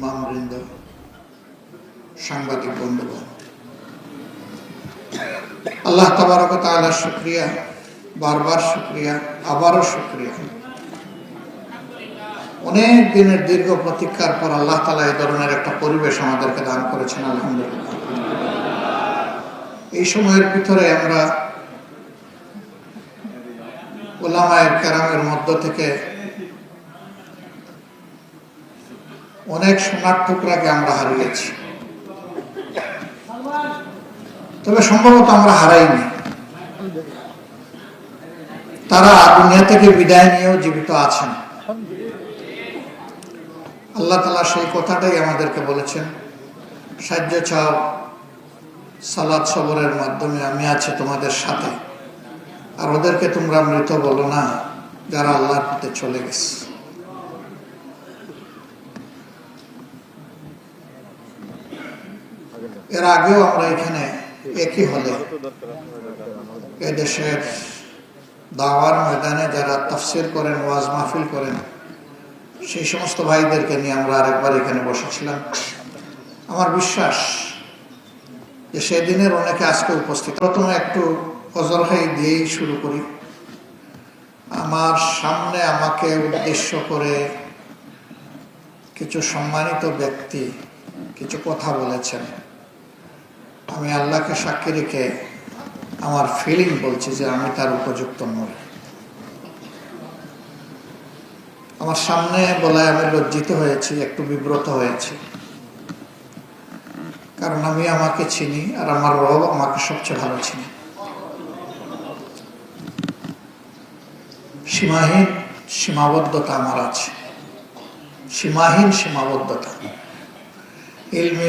ইমামবৃন্দ সাংবাদিক বন্ধুগণ, আল্লাহ তবরক তাআলার শুক্রিয়া, বারবার শুক্রিয়া, আবারও শুক্রিয়া। অনেক দিনের দীর্ঘ প্রতীক্ষার পর আল্লাহ তালা এই ধরনের একটা পরিবেশ আমাদেরকে দান করেছেন, আলহামদুলিল্লাহ। এই সময়ের ভিতরে আমরা ওলামায়ের কেরামের মধ্য থেকে অনেক সোনার টুকরাকে আমরা হারিয়েছি। তবে সম্ভবত আমরা হারাইনি। তারা দুনিয়া থেকে বিদায় নিয়েও জীবিত আছেন। আল্লাহ তালা সেই কথাটাই আমাদেরকে বলেছেন। সাহায্য চাও সালাদ সবরের মাধ্যমে আমি আছি তোমাদের সাথে। আর ওদেরকে তোমরা মৃত বলো না, যারা আল্লাহর পথে চলে গেছে। এর আগেও আমরা এখানে একই হলে এদেশের দাওয়ার ময়দানে যারা তফসির করেন, ওয়াজ মাহফিল করেন, সেই সমস্ত ভাইদেরকে নিয়ে আমরা আরেকবার এখানে বসেছিলাম। আমার বিশ্বাস যে সেদিনের অনেকে আজকে উপস্থিত। প্রথমে একটু অজরহাই দিয়েই শুরু করি। আমার সামনে আমাকে উদ্দেশ্য করে কিছু সম্মানিত ব্যক্তি কিছু কথা বলেছেন। আমি আল্লাহকে সাক্ষী রেখে আমার ফিলিং বলছি যে আমি তার উপযুক্ত নই। আমার সামনে বলায় আমি লজ্জিত হয়েছি, একটু বিব্রত হয়েছি। কারণ আমি আমাকে চিনি আর আমার রব আমাকে সবচেয়ে ভালো চিনি। সীমাহীন সীমাবদ্ধতা আমার আছে। সীমাহীন সীমাবদ্ধতা। ইলমি